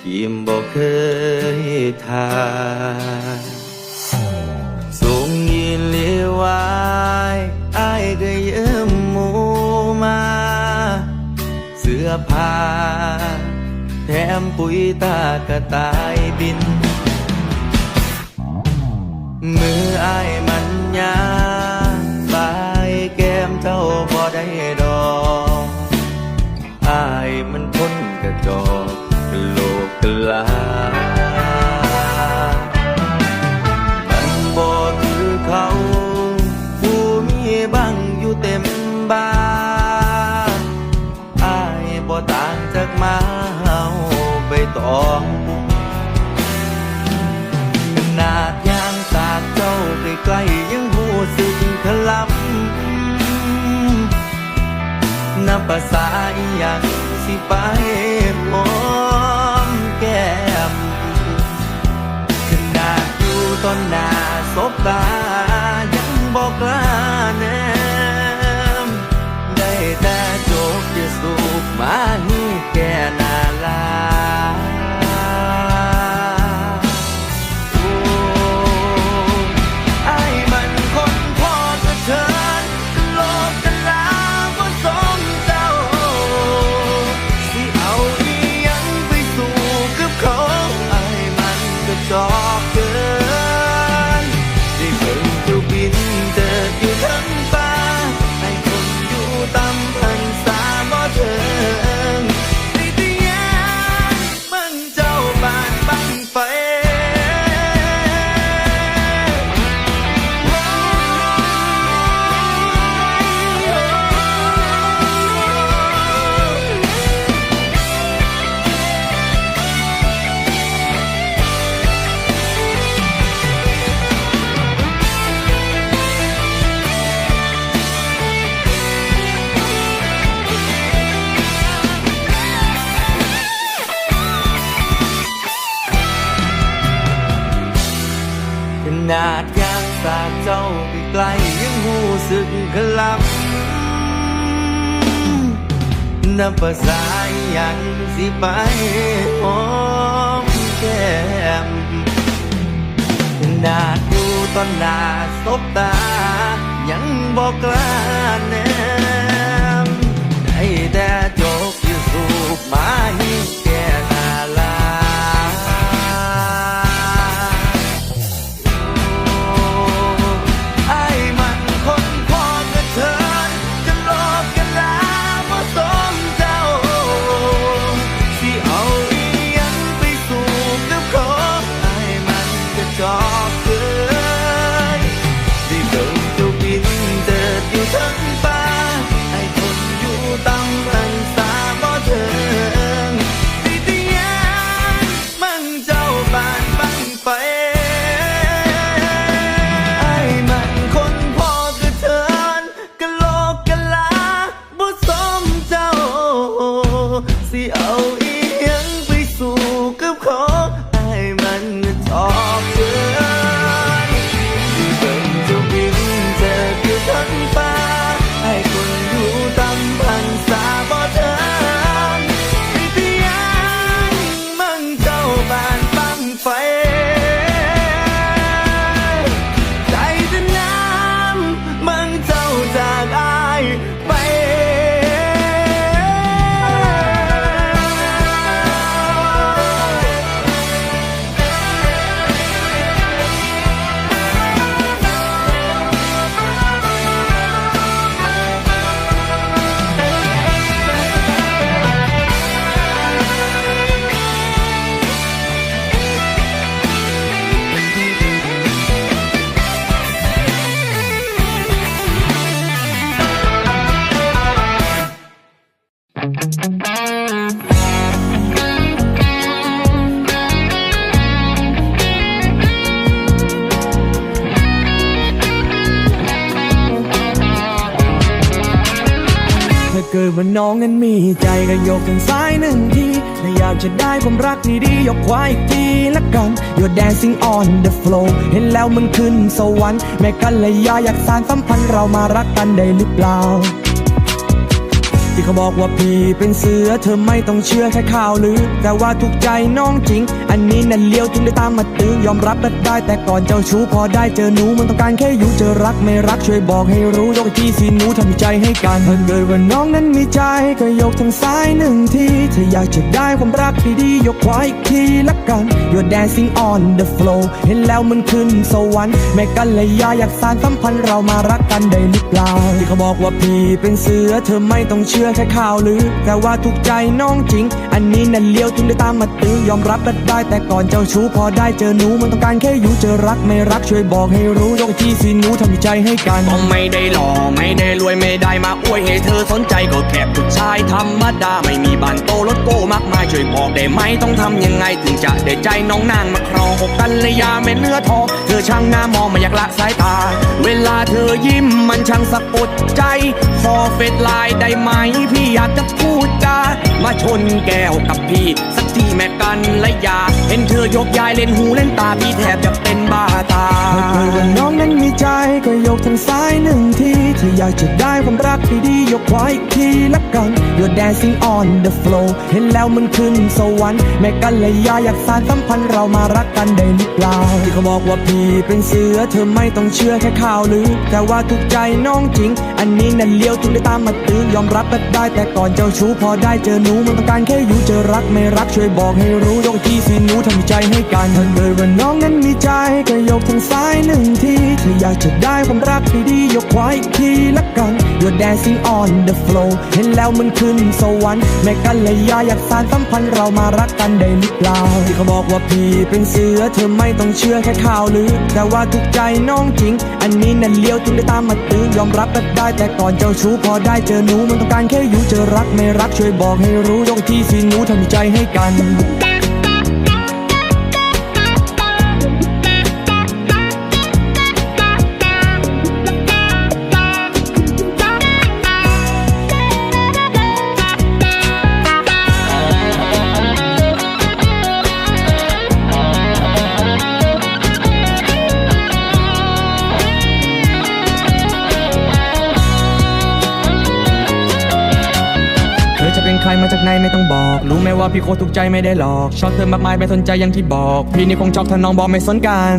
ำทิมบอกเคยทาส่งยินเลียวายอายก็ยืมหมูมา เสื้อผ้าแถมปุ๋ยตากระต่ายบิน มืออายมันยาบายแก้มเจ้าพอได้ดอกอายมันพ้นกระจอก กลามันบ่คือเขา ผู้มีบังอยู่เต็มบ้านอายบ่ต่างจากมาเฮาใบตองขนาดยางสากเจ้าใกล้ๆยังหูสึกขลำนับภาษาอีหยังสิไป นหน้าสบตา ภาษาอหยังสิไปหอมแก้มนาดูตอนหน้าสบตา ยังบอกกล้าแนมได้แต่จกอยู่สูบม จก็ยกทางซ้ายหนึ่งทีถ้าอยากจะได้ความรักดีๆยกขวาอีกทีละกัน You're dancing on the floor เห็นแล้วมันขึ้นสวรรค์แม่กันเลยยาอยากสานสัมพันธ์เรามารักกันได้หรือเปล่า ที่เขาบอกว่าพี่เป็นเสือเธอไม่ต้องเชื่อแค่ข่าวลือ แต่ว่าถูกใจน้องจริง อันนี้นั่นเลี้ยวถึงได้ตามมาตื้อยอมรับก็ได้ แต่ก่อนเจ้าชู้พอได้เจอหนูมันต้องการแค่อยู่เจอรักไม่รักช่วยบอกให้รู้ยกที่สีหนูทำใจให้กันถ้าเกิดว่าน้องนั้นมีใจก็ยกทางซ้ายหนึ่งทีถ้าอยากจะได้ความรักที่ดียกขวาอีกทีละกัน You're dancing on the floor เห็นแล้วมันขึ้นสวรรค์แม่กันเลยยาอยากสานสัมพันธ์เรามารักกันได้หรือเปล่าที่เขาบอกว่าพี่เป็นเสือเธอไม่ต้องเชื่อแค่ข่าวลือ แต่ว่าถูกใจน้องจริง อันนี้นั่นเลี้ยวถึงได้ตามมาตื้อยอมรับก็ได้ แต่ก่อนเจ้าชู้พอได้เจอหนูมันต้องการแค่อยู่เจอรักไม่รักช่วยบอกให้รู้ยกที่สีหนูทำใจให้กันก็ไม่ได้หล่อไม่ได้รวยไม่ได้มาอวยให้เธอสนใจก็แค่ผู้ชายธรรมดาไม่มีบ้านโตรถโก้มากมายช่วยบอกได้ไหมต้องทำยังไงถึงจะได้ใจน้องนางมาครองอกกันเลยยาไม่เนื้อทองเธอช่างหน้ามองไม่อยากละสายตา เวลาเธอยิ้มมันช่างสะกดใจขอเฟซไลน์ได้ไหมพี่อยากจะพูดจามาชนแก้วกับพี่ สักทีแม่กันและยา เห็นเธอยกยายเล่นหูเล่นตาพี่แทบจะเป็นบ้าตาถ้าเกิดว่าน้องนั้นมีใจก็ยกทางซ้ายหนึ่งทีถ้าอยากจะได้ความรักที่ดียกขวาอีกทีละกัน You're dancing on the floor เห็นแล้วมันขึ้นสวรรค์แม่กันและยาอยากสานสัมพันธ์เรามารักกันได้หรือเปล่าที่เขาบอกว่าพี่เป็นเสือเธอไม่ต้องเชื่อแค่ข่าวลือแต่ว่าถูกใจน้องจริง อันนี้นั่นเลี้ยวถึงได้ตามมาตื้อยอมรับกได้แต่ก่อนเจ้าชู้พอได้เจอหนูมันต้องการแค่อยู่เจอรักไม่รักช่วยบอกให้รู้ยกที่สีหนูทำใจให้กันถ้าเกิดว่าน้องนั้นมีใจก็ยกทางซ้ายหนึ่งทีถ้าอยากจะได้ความรักที่ดียกขวาอีกทีละกัน You're dancing on the floor เห็นแล้วมันขึ้นสวรรค์แม่กันเลยยาอยากสานสัมพันธ์เรามารักกันได้หรือเปล่าที่เขาบอกว่าพี่เป็นเสือเธอไม่ต้องเชื่อแค่ข่าวลือแต่ว่าถูกใจน้องจริง อันนี้นั่นเลี้ยวถึงได้ตามมาตื้อยอมรับก็ได้แต่ก่อนเจ้าชู้พอได้เจอหนูมันต้องการแค่อยู่จะรักไม่รักช่วยบอกให้รู้ยกที่สีหนูทำใจให้กัน พี่โคตรถูกใจไม่ได้หลอกชอบเธอมากมายไม่สนใจอย่างที่บอก พี่นี่คงชอบถ้าน้องบอกไม่สนกัน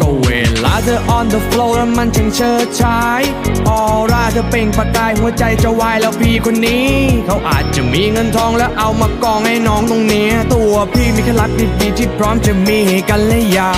ก็เวลาเธอ on the floor แล้วมันช่างเชิดชายออร่าเธอเปล่งประกายหัวใจจะวายแล้วพี่คนนี้ เขาอาจจะมีเงินทองแล้วเอามากองให้น้องตรงเนี้ยตัวพี่มีแค่รักดีๆที่พร้อมจะมีกันและยา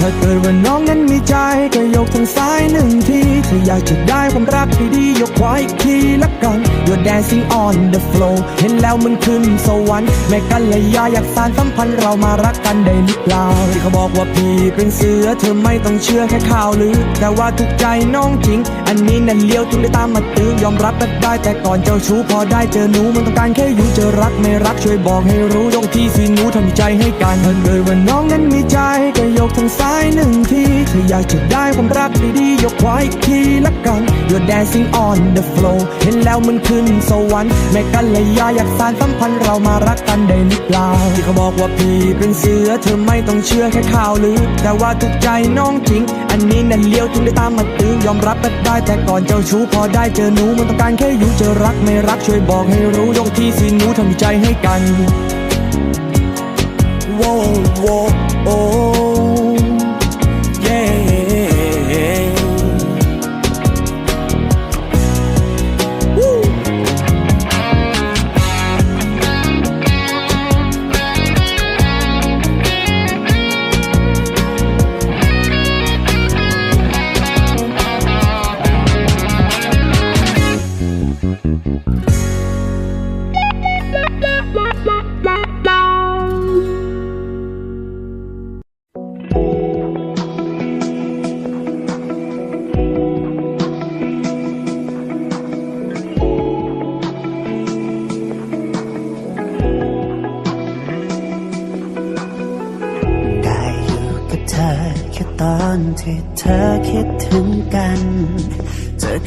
ถ้าเกิดว่าน้องนั้นมีใจก็ยกทางซ้ายหนึ่งทีถ้าอยากจะได้ความรักที่ดียกขวาอีกทีละกัน You're dancing on the floor เห็นแล้วมันขึ้นสวรรค์แม่กันและยาอยากสานสัมพันธ์เรามารักกันได้หรือเปล่าที่เขาบอกว่าพี่เป็นเสือเธอไม่ต้องเชื่อแค่ข่าวลือ แต่ว่าถูกใจน้องจริง อันนี้นั่นเลี้ยวถึงได้ตามมาตื้อยอมรับก็ได้ แต่ก่อนเจ้าชู้พอได้เจอหนูมันต้องการแค่อยู่เจอรักไม่รักช่วยบอกให้รู้ยกที่สีหนูทำใจให้กันถ้าเกิดว่าน้องนั้นมีใจก็ยกทางซ้ายหนึ่งทีถ้าอยากจะได้ความรักดีๆยกขวาอีกทีละกัน You're dancing on the floor เห็นแล้วมันขึ้นสวรรค์แม่กันและยาอยากสานสัมพันธ์เรามารักกันได้หรือเปล่าที่เขาบอกว่าพี่เป็นเสือเธอไม่ต้องเชื่อแค่ข่าวลือ แต่ว่าถูกใจน้องจริง อันนี้นั่นเลี้ยวถึงได้ตามมาตื้อยอมรับก็ได้แต่ก่อนเจ้าชู้พอได้เจอหนูมันต้องการแค่อยู่เจอรักไม่รักช่วยบอกให้รู้ยกที่สีหนูทำใจให้กันโว้โ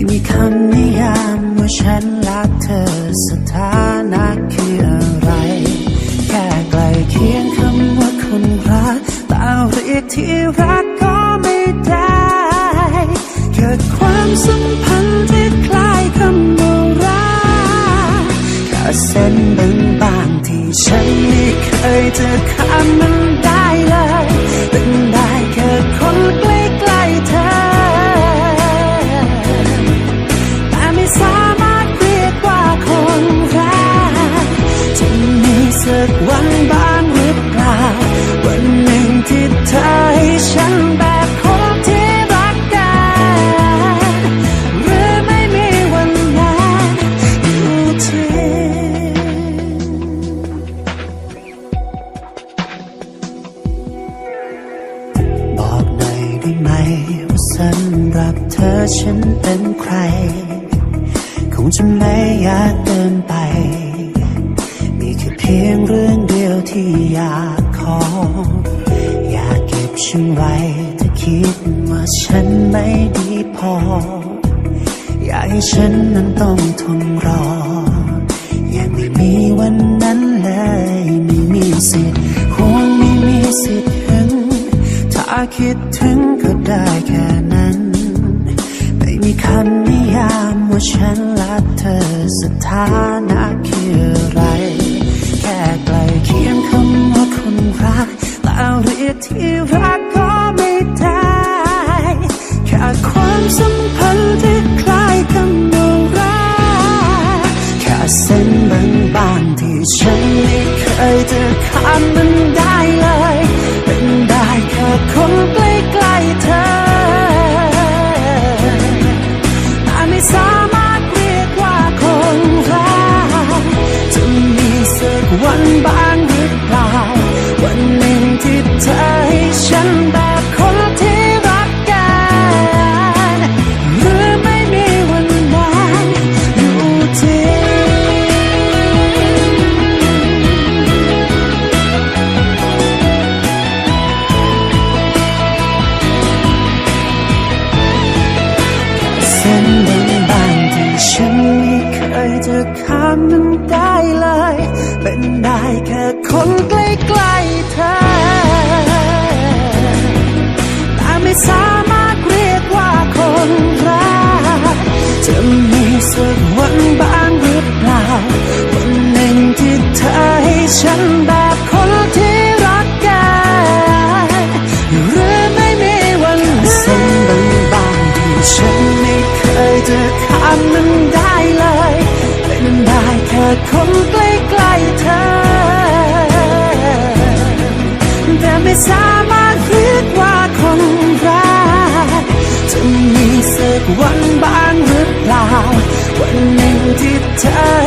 ม่มีคำนิยามว่าฉันรักเธอสถานะคืออะไร แค่ใกลเคียงคำว่าคนรักแต่เรียกที่รักก็ไม่ได้เกิดความสัมพันธ์ที่คล้ายคำว่ารักแค่เส้นบางๆที่ฉันไม่เคยจะข้ามมัน ไหมว่าสำหรับเธอฉันเป็นใคร คงจะไม่ยากเกินไป มีแค่เพียงเรื่องเดียวที่อยากขอ อยากเก็บฉันไว้ถ้าคิดว่าฉันไม่ดีพอ อยากให้ฉันนั้นต้องทนรอ ยังไม่มีวันนั้นเลยไม่มีสิทธิ์คงไม่มีสิทธิ์ คิดถึงก็ได้แค่นั้น ไม่มีคำนิยามว่าฉันรักเธอสถานะคืออะไร แค่ใกลเคียงคำว่าคนรักแต่เรียกที่รักก็ไม่ได้แค่ความสัมพันธ์ที่คล้ายคำว่ารักแค่เส้นบางๆที่ฉันไม่เคยจะข้ามมันได้เลย ค่คนใกล้ๆเธอแต่ไม่สามารถเรียกว่าคนรักจะมีสักวันบ้าง วันบ้างหรือเปล่า วันหนึ่งที่เธอ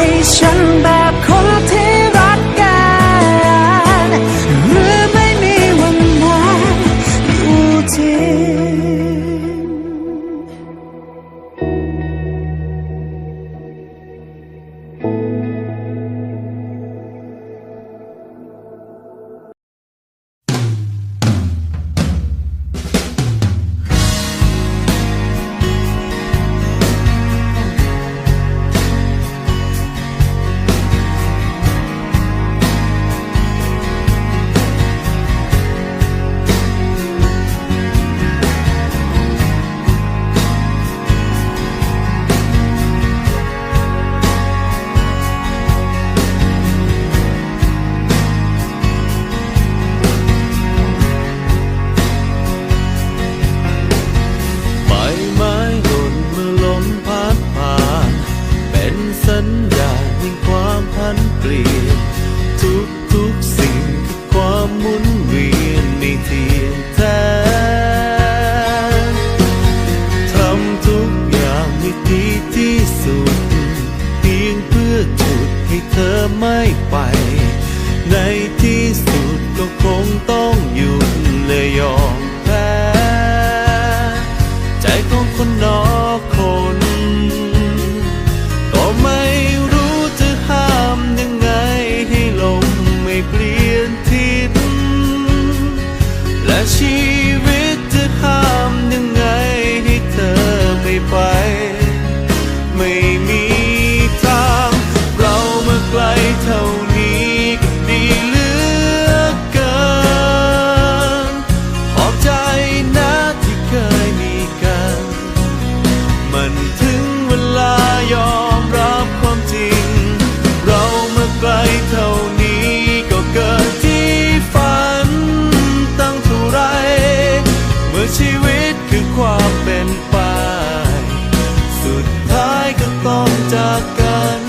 ากกัน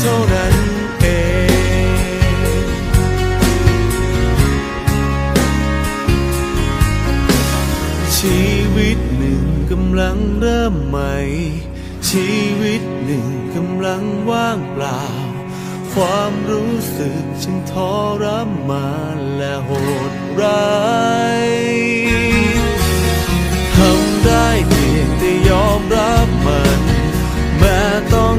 เท่านั้นเองชีวิตหนึ่งกำลังเริ่มใหม่ ชีวิตหนึ่งกำลังว่างเปล่า ความรู้สึกฉันทรมานและโหดร้าย แ